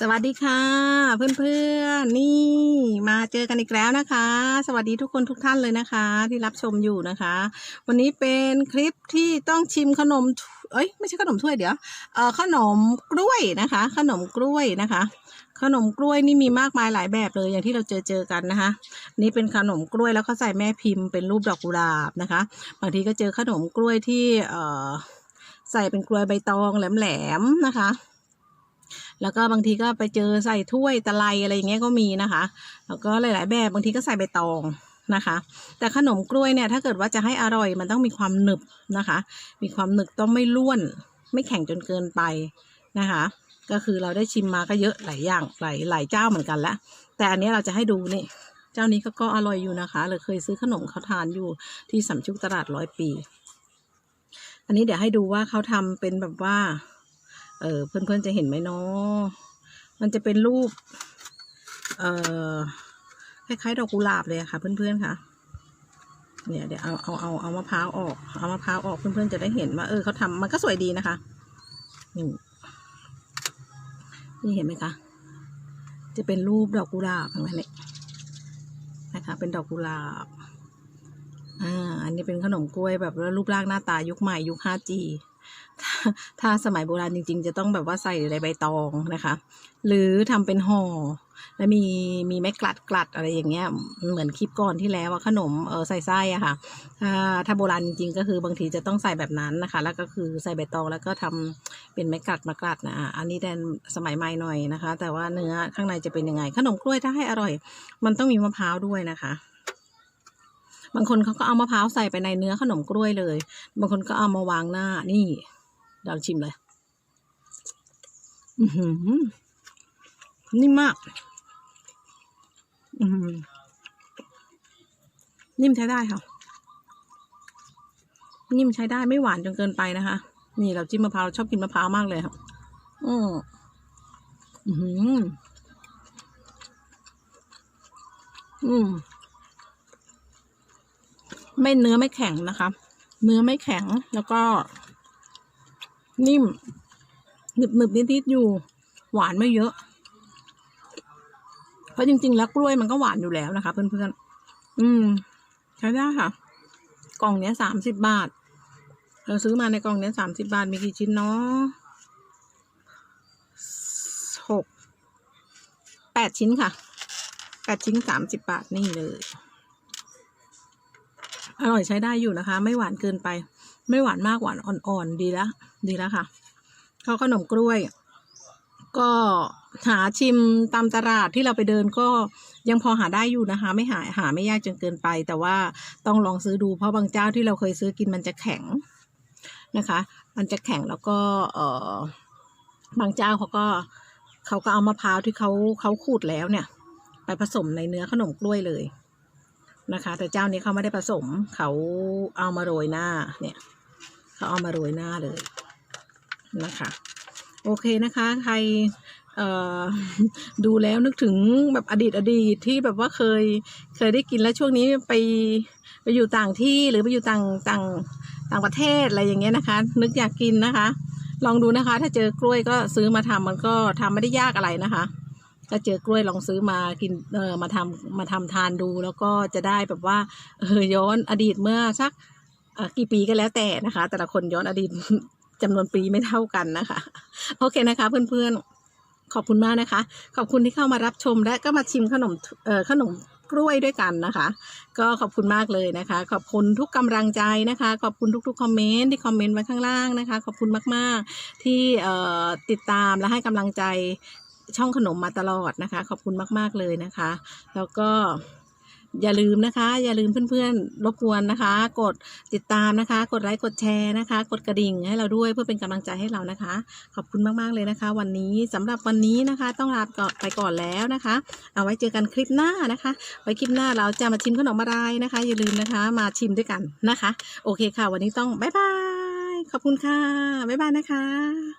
สวัสดีค่ะ เพื่อนๆ นี่มาเจอกันอีกแล้วนะคะ สวัสดีทุกคนทุกท่านเลยนะคะ ที่รับชมอยู่นะคะ วันนี้เป็นคลิปที่ต้องชิมขนมเอ้ยไม่ใช่ขนมถ้วยเดี๋ยวเอ่อขนมกล้วยนะคะ ขนมกล้วยนะคะ ขนมกล้วยนี่มีมากมายหลายแบบเลยอย่างที่เราเจอเจอกันนะคะ นี่เป็นขนมกล้วยแล้วเขาใส่แม่พิมพ์เป็นรูปดอกกุหลาบนะคะบางทีก็เจอขนมกล้วยที่เอ่อใส่เป็นกล้วยใบตองแหลมๆนะคะ แล้วก็บางทีก็ไปเจอใส่ถ้วยตะไลอะไรอย่างเงี้ยก็มีนะคะ แล้วก็หลายๆแบบบางทีก็ใส่ใบตองนะคะ แต่ขนมกล้วยเนี่ยถ้าเกิดว่าจะให้อร่อยมันต้องมีความหนึบนะคะ มีความหนึบต้องไม่ร่วน ไม่แข็งจนเกินไปนะคะ ก็คือเราได้ชิมมาก็เยอะหลายอย่างหลายหลายเจ้าเหมือนกันแล้วแต่อันนี้เราจะให้ดูนี่เจ้านี้ก็ก็อร่อยอยู่นะคะเลยเคยซื้อขนมเขาทานอยู่ที่สำชุกตลาดร้อยปี อันนี้เดี๋ยวให้ดูว่าเขาทำเป็นแบบว่า เออเพื่อนๆจะเห็นไหมเนาะมันจะเป็นรูป เอ่อคล้ายๆดอกกุหลาบเลยอะค่ะ เพื่อนๆค่ะ เนี่ยเดี๋ยวเอาเอาเอาเอามะพร้าวออก เอามะพร้าวออกเพื่อนๆจะได้เห็นว่าเออเขาทำมันก็สวยดีนะคะนี่นี่เห็นไหมคะ จะเป็นรูปดอกกุหลาบอะไรเนี่ยนะคะ เป็นดอกกุหลาบ อ่า อันนี้เป็นขนมกล้วยแบบรูปร่างหน้าตายุคใหม่ยุค 5G ถ้าสมัยโบราณจริง ๆ จะต้องแบบว่าใส่ในใบตองนะคะ หรือทำเป็นห่อแล้วมีมีไม้กลัดกลัดอะไรอย่างเงี้ยเหมือนคลิปก่อนที่แล้วอะขนมเออใส่ไส้อะค่ะถ้าถ้าโบราณจริงๆก็คือบางทีจะต้องใส่แบบนั้นนะคะ แล้วก็คือใส่ใบตองแล้วก็ทำเป็นไม้กลัดมากลัดนะอันนี้แดนสมัยใหม่หน่อยนะคะ แต่ว่าเนื้อข้างในจะเป็นยังไง ขนมกล้วยถ้าให้อร่อย มันต้องมีมะพร้าวด้วยนะคะ บางคนเขาก็เอามะพร้าวใส่ไปในเนื้อขนมกล้วยเลย บางคนก็เอามาวางหน้า นี่เราชิมเลย อือนิ่มมาก อือนิ่มใช้ได้ค่ะ นิ่มใช้ได้ไม่หวานจนเกินไปนะคะ นี่เราจิ้มมะพร้าวชอบกินมะพร้าวมากเลยค่ะอืออืออืม ไม่เนื้อไม่แข็งนะคะ เนื้อไม่แข็งแล้วก็ นิ่มหนึบหนึบนิดๆอยู่ หวานไม่เยอะ เพราะจริง ๆ แล้วกล้วยมันก็หวานอยู่แล้วนะคะ เพื่อนๆอืมใช้ได้ค่ะ กล่องเนี้ยสามสิบบาท เราซื้อมาในกล่องเนี้ยสามสิบาทมีกี่ชิ้นเนาะหกแปดชิ้นค่ะแปดชิ้นสามสิบบาทนี่เลย อร่อยใช้ได้อยู่นะคะ ไม่หวานเกินไป ไม่หวานมากหวานอ่อนๆดีแล้วดีแล้วค่ะข้าวขนมกล้วย ก็หาชิมตามตลาดที่เราไปเดินก็ยังพอหาได้อยู่นะคะ ไม่หาหาไม่ยากจนเกินไป แต่ว่าต้องลองซื้อดูเพราะบางเจ้าที่เราเคยซื้อกินมันจะแข็งนะคะ มันจะแข็งแล้วก็เออบางเจ้าเขาก็เขาก็เอามะพร้าวที่เขาเขาขูดแล้วเนี่ย ไปผสมในเนื้อขนมกล้วยเลย นะคะ แต่เจ้านี้เขาไม่ได้ผสม เขาเอามาโรยหน้าเนี่ยเขาเอามาโรยหน้าเลยนะคะ โอเคนะคะ ใครดูแล้วนึกถึงแบบอดีตอดีตที่แบบว่าเคยเคยได้กินแล้วช่วงนี้ไปไปอยู่ต่างที่หรือไปอยู่ต่างต่างต่างประเทศอะไรอย่างเงี้ยนะคะ นึกอยากกินนะคะ ลองดูนะคะ ถ้าเจอกล้วยก็ซื้อมาทำมันก็ทำไม่ได้ยากอะไรนะคะ ถ้าเจอกล้วยลองซื้อมากินเออมาทำมาทำทานดู แล้วก็จะได้แบบว่าเออย้อนอดีตเมื่อสักกี่ปีก็แล้วแต่นะคะ แต่ละคนย้อนอดีตจำนวนปีไม่เท่ากันนะคะ โอเคนะคะเพื่อนๆขอบคุณมากนะคะ ขอบคุณที่เข้ามารับชมและก็มาชิมขนมเอ่อขนมกล้วยด้วยกันนะคะ ก็ขอบคุณมากเลยนะคะ ขอบคุณทุกกำลังใจนะคะ ขอบคุณทุกๆคอมเมนต์ที่คอมเมนต์ไว้ข้างล่างนะคะ ขอบคุณมากๆที่เออติดตามและให้กำลังใจ ช่องขนมมาตลอดนะคะ ขอบคุณมาก ๆ เลยนะคะ แล้วก็อย่าลืมนะคะ อย่าลืมเพื่อนๆ รบกวนนะคะ กดติดตามนะคะ กดไลค์กดแชร์นะคะ กดกระดิ่งให้เราด้วยเพื่อเป็นกำลังใจให้เรานะคะ ขอบคุณมากๆเลยนะคะ วันนี้สำหรับวันนี้นะคะ ต้องลาไปก่อนแล้วนะคะ เอาไว้เจอกันคลิปหน้านะคะ ไว้คลิปหน้าเราจะมาชิมขนมอะไรนะคะ อย่าลืมนะคะ มาชิมด้วยกันนะคะ โอเคค่ะ วันนี้ต้องบ๊ายบายขอบคุณค่ะบ๊ายบายนะคะ